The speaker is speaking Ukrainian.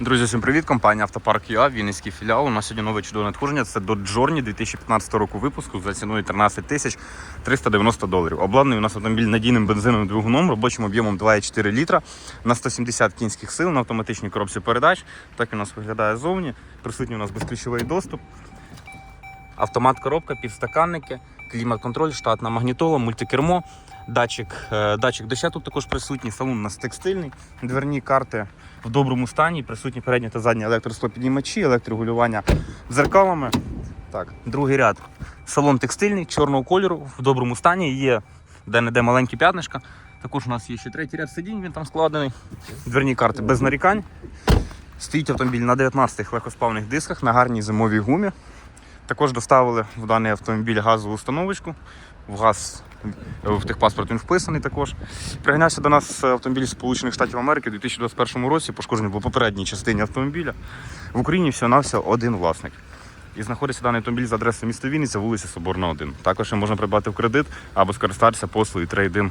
Друзі, всім привіт! Компанія Автопарк ЮА, Вінницький філіал. У нас сьогодні нове чудове надходження. Це Dodge Journey 2015 року випуску за ціною 13 тисяч 390 доларів. Обладнаний у нас автомобіль надійним бензиновим двигуном, робочим об'ємом 2,4 літра на 170 кінських сил на автоматичній коробці передач. Так у нас виглядає зовні. Присутній у нас безключовий доступ. Автомат коробка, підстаканники, клімат-контроль, штатна магнітола, мультикермо, датчик, е, датчик доща тут також присутній, салон у нас текстильний, дверні карти в доброму стані, присутні передні та задні електросклопіднімачі, електрорегулювання дзеркалами. Так, другий ряд. Салон текстильний, чорного кольору, в доброму стані, є де-не-де маленькі п'ятнишка. Також у нас є ще третій ряд сидінь, він там складений. Дверні карти без нарікань. Стоїть автомобіль на 19 легкосплавних дисках на гарній зимовій гумі. Також доставили в даний автомобіль газову установочку. В газ в техпаспорт він вписаний також. Приганявся до нас автомобіль Сполучених Штатів Америки у 2021 році, пошкоджений по попередній частині автомобіля. В Україні всього-навсього один власник. І знаходиться даний автомобіль за адресою міста Вінниця, вулиця Соборна 1. Також можна придбати в кредит або скористатися послугою трейдин